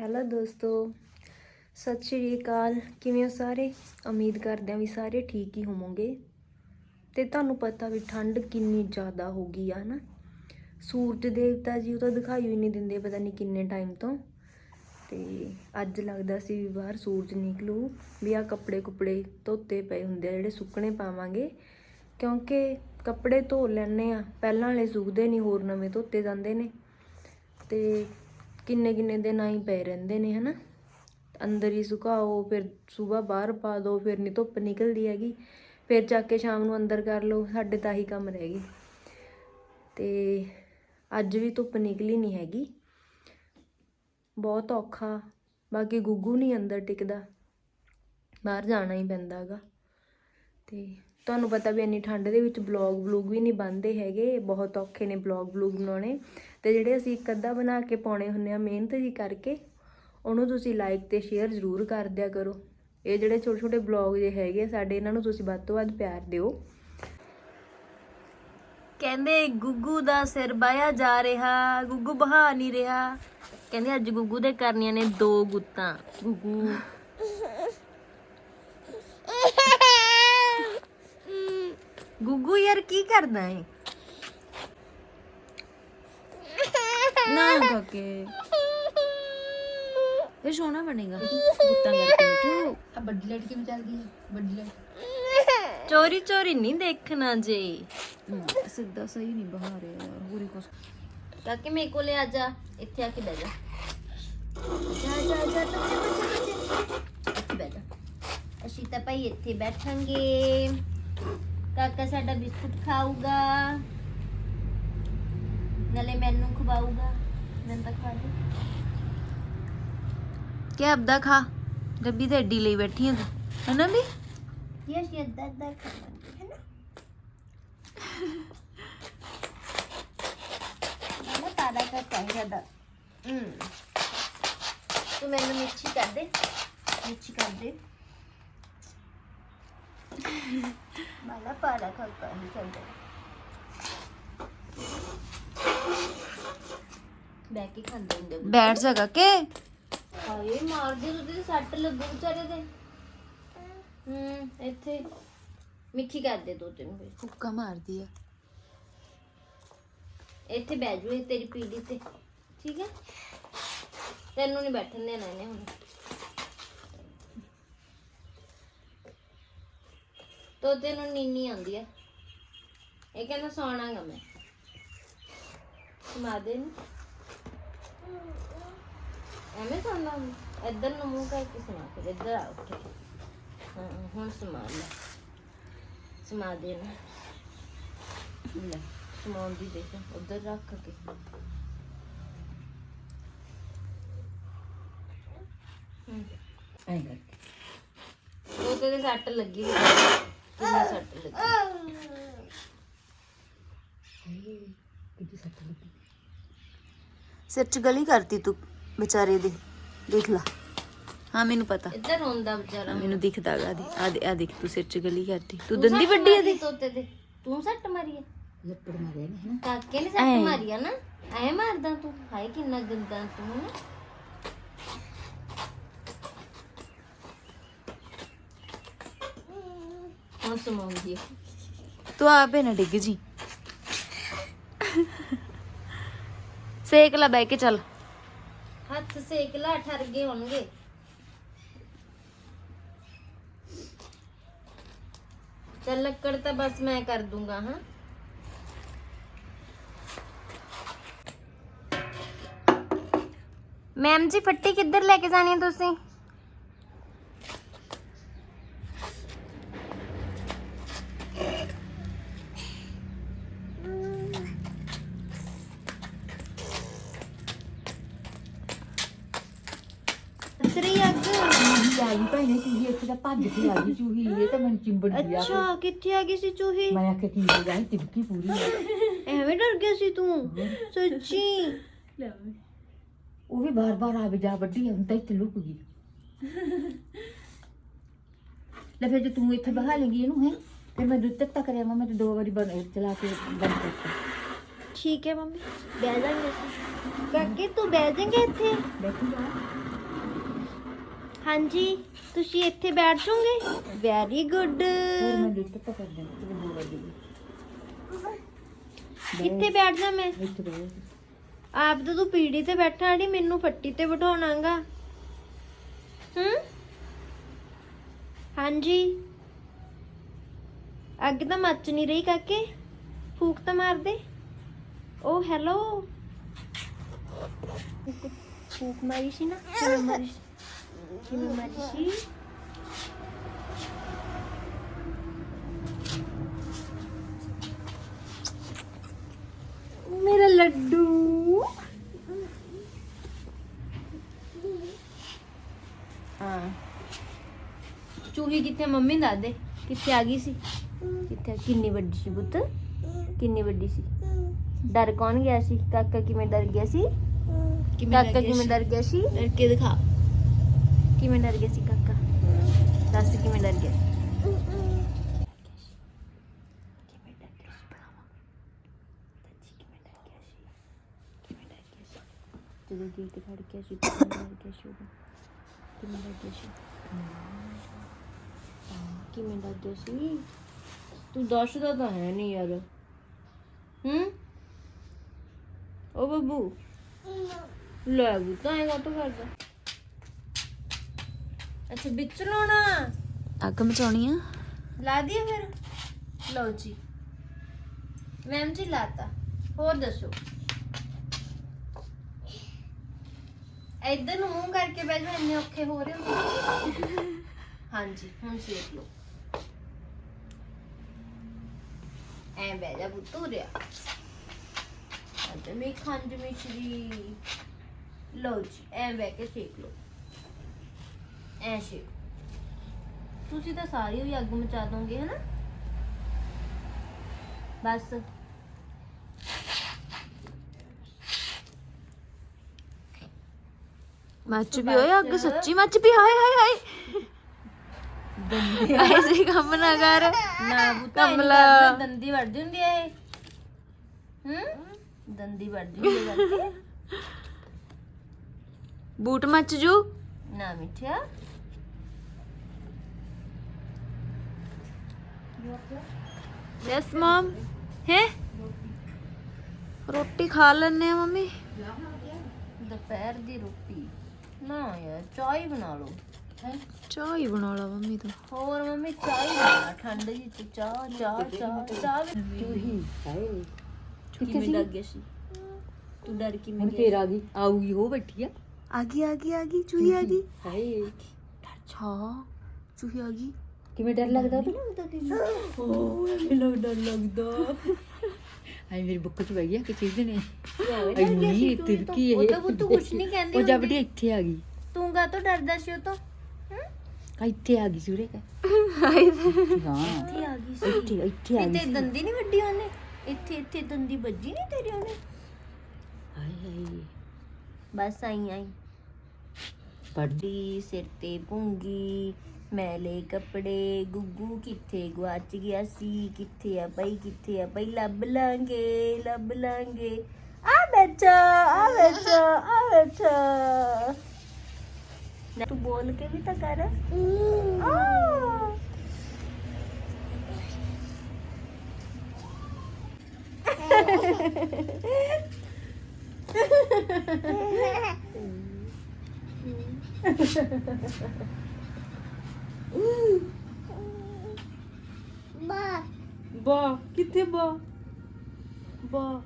Hello ਦੋਸਤੋ, ਸਤਿ ਸ਼੍ਰੀ ਅਕਾਲ। ਕਿਵੇਂ ਹੋ ਸਾਰੇ? ਉਮੀਦ ਕਰਦੇ ਹਾਂ ਵੀ ਸਾਰੇ ਠੀਕ ਹੀ ਹੋਵੋਗੇ। ਤੇ ਤੁਹਾਨੂੰ ਪਤਾ ਵੀ ਠੰਡ ਕਿੰਨੀ ਜ਼ਿਆਦਾ ਹੋ ਗਈ ਆ ਨਾ ਸੂਰਜ ਦੇਵਤਾ ਜੀ, ਉਹ ਤਾਂ ਦਿਖਾਈ ਹੀ ਨਹੀਂ ਦਿੰਦੇ ਪਤਾ ਨਹੀਂ ਕਿੰਨੇ ਟਾਈਮ ਤੋਂ। ਤੇ ਅੱਜ ਲੱਗਦਾ ਸੀ ਵੀ ਬਾਹਰ ਸੂਰਜ ਨਿਕਲੂ, ਵੀ ਆ ਕੱਪੜੇ ਕੁਪੜੇ ਧੋਤੇ ਪਏ ਹੁੰਦੇ ਆ, ਜਿਹੜੇ ਸੁੱਕਣੇ ਪਾਵਾਂਗੇ। ਕਿਉਂਕਿ ਕੱਪੜੇ ਧੋ ਲੈਣੇ ਆ, ਪਹਿਲਾਂ ਵਾਲੇ ਸੁੱਕਦੇ ਨਹੀਂ, ਹੋਰ ਨਵੇਂ ਧੋਤੇ ਜਾਂਦੇ ਨੇ। ਤੇ ਕਿੰਨੇ ਕਿੰਨੇ ਦਿਨ ਆਈ ਪਏ ਰਹਿੰਦੇ ਨੇ, ਹਨਾ? ਅੰਦਰ ਹੀ ਸੁਕਾਓ, ਫਿਰ ਸਵੇਰ ਬਾਹਰ ਪਾ ਦਿਓ ਫਿਰ ਨਹੀਂ ਧੁੱਪ ਨਿਕਲਦੀ ਹੈਗੀ। ਫਿਰ ਚੱਕ ਕੇ ਸ਼ਾਮ ਨੂੰ ਅੰਦਰ ਕਰ ਲਓ, ਸਾਡੇ ਤਾਂ ਹੀ ਕੰਮ ਰਹਿ ਗਏ। ਤੇ ਅੱਜ ਵੀ ਧੁੱਪ ਨਿਕਲੀ ਨਹੀਂ ਹੈਗੀ। ਬਹੁਤ ਔਖਾ, ਬਾਕੀ ਗੁੱਗੂ ਨਹੀਂ ਅੰਦਰ ਟਿਕਦਾ। ਬਾਹਰ ਜਾਣਾ ਹੀ ਪੈਂਦਾ ਹੈਗਾ। ਤੇ ਤੁਹਾਨੂੰ ਪਤਾ ਵੀ ਇੰਨੀ ਠੰਡ ਦੇ ਵਿੱਚ ਬਲੌਗ ਬਲੂਗ ਵੀ ਨਹੀਂ ਬਣਦੇ ਹੈਗੇ, ਬਹੁਤ ਔਖੇ ਨੇ ਬਲੌਗ ਬਲੂਗ ਬਣਾਉਣੇ। ਤੇ ਜਿਹੜੇ ਅਸੀਂ ਇੱਕ ਅੱਧਾ ਬਣਾ ਕੇ ਪਾਉਣੇ ਹੁੰਨੇ ਆ ਮਿਹਨਤ ਜੀ ਕਰਕੇ, ਉਹਨੂੰ ਤੁਸੀਂ ਲਾਈਕ ਤੇ ਸ਼ੇਅਰ ਜ਼ਰੂਰ ਕਰ ਦਿਆ ਕਰੋ। ਇਹ ਜਿਹੜੇ ਛੋਟੇ ਛੋਟੇ ਬਲੌਗ ਜੇ ਹੈਗੇ ਸਾਡੇ ਇਹਨਾਂ ਨੂੰ ਤੁਸੀਂ ਵੱਧ ਤੋਂ ਵੱਧ ਪਿਆਰ ਦਿਓ। ਕਹਿੰਦੇ ਗੁੱਗੂ ਦਾ ਸਿਰ ਬਾਇਆ ਜਾ ਰਿਹਾ, ਗੁੱਗੂ ਬਹਾ ਨਹੀਂ ਰਿਹਾ। ਕਹਿੰਦੇ ਅੱਜ ਗੁੱਗੂ ਦੇ ਕਰਨੀਆਂ ਨੇ ਦੋ ਗੁੱਤਾਂ। ਗੁੱਗੂ ਗੁੱਗੂ ਯਾਰ ਕੀ ਕਰਦਾ ਹੈ ਨਾ ਕਾਕੇ ਇਹ ਸੋਹਣਾ ਬਣੇਗਾ ਗੁੱਤਾਂ ਕਰਕੇ ਮਿੱਠੂ ਆ ਵੱਡੀ ਲਾਈਟ ਕਿਵੇਂ ਚੱਲ ਗਈ ਹੈ ਵੱਡੀ ਲਾਈਟ ਚੋਰੀ ਚੋਰੀ ਨਹੀਂ ਦੇਖਣਾ ਜੇ ਹਮ, ਸਿੱਧਾ ਸਹੀ ਨਹੀਂ ਬਹਾ ਰਿਹਾ ਯਾਰ ਪੂਰੀ ਕੁਛ ਕਾਕੇ ਮੇਰੇ ਕੋਲੇ ਆ ਜਾ ਇੱਥੇ ਆ ਕੇ ਬਹਿ ਜਾ ਜਾ ਜਾ ਜਾ ਬੱਚੇ ਬੱਚੇ ਬੱਚੇ ਇੱਥੇ ਬਹਿ ਜਾ ਅਸੀਂ ਤਾਂ ਭਾਈ ਇੱਥੇ ਬੈਠਾਂਗੇ ਕਾਕਾ ਸਾਡਾ ਬਿਸਕੁਟ ਖਾਊਗਾ ਨਾਲੇ ਮੈਨੂੰ ਖਵਾਊਗਾ ਮੈਂ ਤਾਂ ਖਾ ਦੇ ਕੀ ਆਪਦਾ ਖਾ ਡੱਬੀ ਤੇ ਏਡੀ ਲਈ ਬੈਠੀ ਹਾਂ ਹੈ ਨਾ ਵੀ ਇਹ ਅਸੀਂ ਅੱਧਾ ਅੱਧਾ ਖਾਵਾਂਗੇ ਹੈ ਨਾ ਮੈਂ ਤਾਰਾ ਕਾ ਚਾਹੀਦਾ ਹਮ ਤੂੰ ਮੈਨੂੰ ਮਿੱਠੀ ਕਰ ਦੇ ਮਿੱਠੀ ਕਰ ਦੇ ਮਾਲਾ ਪਾਰਾ ਕਾ ਕਹੀ ਚੱਲਦਾ ਬੈ ਕੇ ਖਾਂਦੇ ਹੁੰਦੇ ਬੁੱਢੇ। ਬੈਠ ਜਾ ਕਾਕੇ ਹਾਏ ਮਾਰਦੇ ਉਹਦੇ ਤੇ ਸੱਟ ਲੱਗੂ ਵਿਚਾਰੇ ਦੇ ਹੂੰ ਇੱਥੇ ਮਿੱਠੀ ਕਰ ਦੇ ਦੋ ਤੈਨੂੰ ਫਿਰ ਫੁੱਕਾ ਮਾਰਦੀ ਆ ਇੱਥੇ ਬਹਿ ਜੂ ਇਹ ਤੇਰੀ ਪੀੜੀ ਤੇ ਠੀਕ ਹੈ ਤੈਨੂੰ ਨਹੀਂ ਬੈਠਣ ਦੇਣਾ ਇਹਨੇ ਹੁਣ ਤੋਤੇ ਨੂੰ ਨੀਨੀ ਆਉਂਦੀ ਆ। ਇਹ ਕਹਿੰਦਾ ਸੌਣਾਗਾ ਮੈਂ। ਸਮਾ ਦੇ। ਨੂੰ ਐਵੇਂ ਸੌਣਾ ਹੁੰਦਾ? ਇੱਧਰ ਨੂੰ ਮੂੰਹ ਕਰਕੇ ਸਮਾ ਫਿਰ ਇੱਧਰ ਆ ਉੱਠ ਕੇ ਹਾਂ ਹੁਣ ਸਮਾ ਲੈ। ਸਮਾ ਦੇ ਨੂੰ। ਲੈ ਸਮਾਨ ਦੀ ਦੇਖ ਉਧਰ ਰੱਖ ਕੇ। ਐਂ ਕਰਕੇ ਉਹ ਤੇ ਸੱਟ ਲੱਗੀ ਹੋਈ ਕਿੰਨੀ ਸੱਟ ਲੱਗੀ? ਕਿੱਡੀ ਸੱਟ ਲੱਗੀ ਸਿਰ ਚ ਗਲੀ ਕਰਤੀ ਤੂੰ ਵਿਚਾਰੇ ਦੇ। ਦੇਖ ਲਾ। ਹਾਂ ਮੈਨੂੰ ਪਤਾ। ਇੱਧਰ ਰੋਂਦਾ ਵਿਚਾਰਾ। ਮੈਨੂੰ ਦਿਖਦਾ ਗਾ ਦੇ। ਆ ਦੇ ਆ ਦੇਖ ਤੂੰ ਸਿਰ ਚ ਗਲੀ ਕਰਤੀ। ਤੂੰ ਦੰਦੀ ਵੱਡੀ ਆ ਦੇ। ਤੋਤੇ ਦੇ ਤੂੰ ਸੱਟ ਮਾਰੀ ਆ। ਲੱਪੜ ਮਾਰਿਆ ਨੇ ਹਨਾ? ਕਾਕੇ ਨੇ ਸੱਟ। ਮਾਰੀ ਆ ਨਾ। ਐ ਮਾਰਦਾ ਤੂੰ। ਹਾਏ ਕਿੰਨਾ ਗੰਦਾ ਤੂੰ ਨਾ। ਹੁਣ ਸਮਾਉਂਦੀ ਆ ਤੂੰ ਆਪੇ ਨਾ ਡਿੱਗ ਜੀ ਸੇਕ ਲਾ ਬੈ ਕੇ ਚੱਲ ਹੱਥ ਸੇਕ ਲਾ ਠਰ ਗਏ ਹੋਣਗੇ ਚੱਲ ਲੱਕੜ ਤਾਂ ਬਸ ਮੈਂ ਕਰ ਦੂੰਗਾ ਹਾਂ ਮੈਮ ਜੀ ਫੱਟੀ ਕਿੱਧਰ ਲੈ ਕੇ ਜਾਣੀ ਹੈ ਆ ਗਈ ਭੈਣੇ ਚੂਹੀ ਇੱਥੇ ਤਾਂ ਭੱਜ ਕੇ ਆ ਗਈ ਚੂਹੀ ਇਹ ਤਾਂ ਮੈਨੂੰ ਚਿੰਬੜ ਗਿਆ ਅੱਛਾ ਕਿੱਥੇ ਆ ਗਈ ਸੀ ਚੂਹੀ ਮੈਂ ਆਖਿਆ ਕੀ ਹੋ ਗਿਆ ਟਿਪਕੀ ਪੂਰੀ ਆ। ਐਵੇਂ ਡਰ ਗਿਆ ਸੀ ਤੂੰ ਸੱਚੀ ਉਹ ਵੀ ਬਾਰ-ਬਾਰ ਆ ਵੀ ਜਾ ਵੱਡੀ ਹੁਣ ਤਾਂ ਇੱਥੇ ਲੁਕ ਗਈ ਲੈ ਫਿਰ ਜੇ ਤੂੰ ਇੱਥੇ ਬਹਾ ਲੇਂਗੀ ਇਹਨੂੰ ਹੈ ਫਿਰ ਮੈਂ ਦੁੱਧ ਤੱਕ ਕਰਿਆ ਮੈਂ ਤੇ ਦੋ ਵਾਰੀ ਬੰਦ ਚਲਾ ਕੇ ਬੰਦ ਕਰਤਾ ਠੀਕ ਹੈ ਮੰਮੀ ਬਹਿ ਜਾਾਂਗੇ ਅਸੀਂ ਕਾਕੇ ਤੂੰ ਬਹਿ ਜਾਏਂਗੇ ਇੱਥੇ ਬੈਠੀ ਜਾ ਹਾਂਜੀ ਤੁਸੀਂ ਇੱਥੇ ਬੈਠ ਜਾਓਗੇ? ਵੈਰੀ ਗੁੱਡ ਤਾਂ ਦੋ ਕਿੱਥੇ ਬੈਠ। ਜਾ ਮੈਂ। ਇੱਥੇ ਆਪ ਤਾਂ ਤੂੰ ਪੀੜੀ ਤੇ ਬੈਠਾ ਆੜੀ ਮੈਨੂੰ ਫੱਟੀ ਤੇ ਬਿਠਾਉਣਾਗਾ। ਹੂੰ? ਹਾਂਜੀ। ਅੱਗ ਤਾਂ ਮੱਚ ਨਹੀਂ ਰਹੀ ਕਾਕੇ। ਫੂਕ ਤਾਂ ਮਾਰ ਦੇ। ਓ ਹੈਲੋ ਫੂਕ ਮਾਰੀ ਸੀ ਨਾ। ਮਾਰੀ ਸੀ। kimi मच्छी मेरा हाँ। चूही कितने मम्मी दादे कितने आ गई सी? कितने किन्नी बड़ी सी पुत? किन्नी बड़ी सी? डर कौन गया सी? काका कि मैं डर गया सी? काका कि मैं डर गया सी? डर के दिखा। ਕਿਵੇਂ ਡਰ ਗਿਆ ਸੀ ਕਾਕਾ? ਦੱਸ ਕਿਵੇਂ ਡਰ ਗਿਆ ਸੀ ਭਰਾਵਾ ਦੱਸੀ ਕਿਵੇਂ ਜਦੋਂ ਗੇਟ ਖੜ ਗਿਆ ਸੀ, ਕਿਵੇਂ ਡਰ ਗਿਆ ਸੀ ਉਦੋਂ? ਕਿਵੇਂ ਡਰ ਗਿਆ ਸੀ? ਕਿਵੇਂ ਡਰ ਗਿਆ ਸੀ? ਤੂੰ ਦੱਸਦਾ ਤਾਂ ਹੈ ਨਹੀਂ ਯਾਰ। ਹੂੰ? ਓ ਬੱਬੂ। ਲੈ ਬੂ, ਤਾਂ ਐਂ ਕਾਤੋਂ ਕਰਦਾ? ਅੱਛਾ ਵਿੱਚ ਲਾਉਣਾ। ਅੱਗ ਮਚਾਉਣੀ ਆ? ਲਾ ਦਈਏ ਫਿਰ? ਲਓ ਜੀ। ਮੈਮ ਜੀ ਲਾਤਾ। ਹੋਰ ਦੱਸੋ? ਇੱਧਰ ਨੂੰ ਮੂੰਹ ਕਰਕੇ ਬਹਿ ਜਾਓ ਇੰਨੇ ਔਖੇ ਹੋ ਰਹੇ ਹੋ। ਹਾਂਜੀ ਹੁਣ ਸੇਕ ਲਓ। ਐ ਬਹਿ ਜਾ ਪੁੱਤੂ ਰਿਆ ਅੱਜ ਮੈਂ ਖੰਡ ਮਿਸ਼ਰੀ। ਲਓ ਜੀ ਐ ਬਹਿ ਕੇ ਸੇਕ ਲਓ। ਐ ਤੁਸੀਂ ਤਾਂ ਸਾਰੀ ਵੀ ਅੱਗ ਮਚਾ ਦੋਗੇ ਹਨਾ? ਬਸ। ਮੱਚ ਵੀ ਹੋਏ ਅੱਗ ਸੱਚੀ ਮੱਚ ਵੀ ਹਾਏ ਹਾਏ ਹਾਏ। ਐਸੇ ਕੰਮ ਨਾ ਕਰ। ਨਾ ਬੁੱਤਾ ਕਮਲਾ। ਦੰਦੀ ਵੜਦੀ ਹੁੰਦੀ ਐ ਇਹ। ਹੂੰ? ਦੰਦੀ ਵੜਦੀ ਹੁੰਦੀ ਹੈ ਕਰਕੇ ਬੂਟ ਮੱਚ ਜੂ। ਨਾ ਮਿੱਠਿਆ। ਯੈਸ ਮਮ ਹੈ ਰੋਟੀ ਖਾ ਲੈਣੇ ਆ ਮੰਮੀ ਦੁਪਹਿਰ ਦੀ ਰੋਟੀ ਨਾ ਯਾਰ ਚਾਹ ਹੀ ਬਣਾ ਲਓ ਚਾਹ ਹੀ ਬਣਾ ਲਾ ਮੰਮੀ ਤੂੰ ਹੋਰ ਮੰਮੀ ਚਾਹ ਹੀ ਬਣਾ ਠੰਡ ਜੀ ਚ ਚਾਹ ਚਾਹ ਚਾਹ ਚਾਹ ਵੀ- ਚੂਹੀ ਹਾਏ ਕਿਵੇਂ ਲੱਗ ਗਿਆ ਸੀ ਤੂੰ ਡਰ ਕਿਵੇਂ ਹੁਣ ਗਿਆ ਫੇਰ ਆ ਗਈ ਆਊਗੀ ਉਹ ਬੈਠੀ ਆ ਆ ਗਈ ਆ ਗਈ ਆ ਗਈ ਚੂਹੀ ਆ ਗਈ ਹਾਏ ਅੱਛਾ ਚੂਹੀ ਆ ਗਈ ਕਿਵੇਂ ਡਰ ਲੱਗਦਾ ਤੈਨੂੰ ਲੱਗਦਾ ਤੈਨੂੰ? ਮੈਨੂੰ ਡਰ ਲੱਗਦਾ। ਹਾਏ ਮੇਰੀ ਬੁੱਕ ਚ ਬਹਿ ਗਿਆ ਕਿ ਚੀਜ਼ ਨੇ। ਇੰਨੀ ਤੂੰ ਇਹ ਤੋਂ? ਤਿਰਕੀ ਇਹ? ਉਹ ਤਾਂ ਕੁਛ ਨਹੀਂ ਕਹਿੰਦੀ ਉਹ ਜਬ ਹੁੰਦੀ। ਇੱਥੇ ਆ ਗਈ। ਤੂੰ ਕਾ ਤੋਂ ਡਰਦਾ ਸੀ ਉਹ ਤੋਂ? ਹੂੰ? ਆ ਇੱਥੇ ਆ ਗਈ ਸੂਰੇ ਕਾ ਹਾਂ। ਇੱਥੇ ਆ ਗਈ ਸੀ। ਇੱਥੇ ਇੱਥੇ ਆ ਗਈ ਦੰਦੀ ਨਹੀਂ ਵੱਡੀ ਉਹਨੇ? ਇੱਥੇ ਇੱਥੇ ਦੰਦੀ ਵੱਜੀ ਨਹੀਂ ਤੇਰੀ ਉਹਨੇ? ਹਾਏ ਹਾਏ। ਬਸ ਆਈ ਆਈ। ਪੜਦੀ ਸਿਰ ਤੇ ਪੁੰਗੀ। ਮੈਲੇ ਕੱਪੜੇ ਗੁੱਗੂ ਕਿੱਥੇ ਗਵਾਚ ਗਿਆ ਸੀ ਕਿੱਥੇ ਆ ਪਈ ਕਿੱਥੇ ਆ ਪਈ ਲੱਭ ਲਾਂਗੇ ਲੱਭ ਲਾਂਗੇ ਆ ਬੈਠਾ ਆ ਬੈਠਾ ਆ ਬੈਠਾ ਨਾ ਤੂੰ ਬੋਲ ਕੇ ਵੀ ਤਾਂ ਕਰ ਆ 对不？不。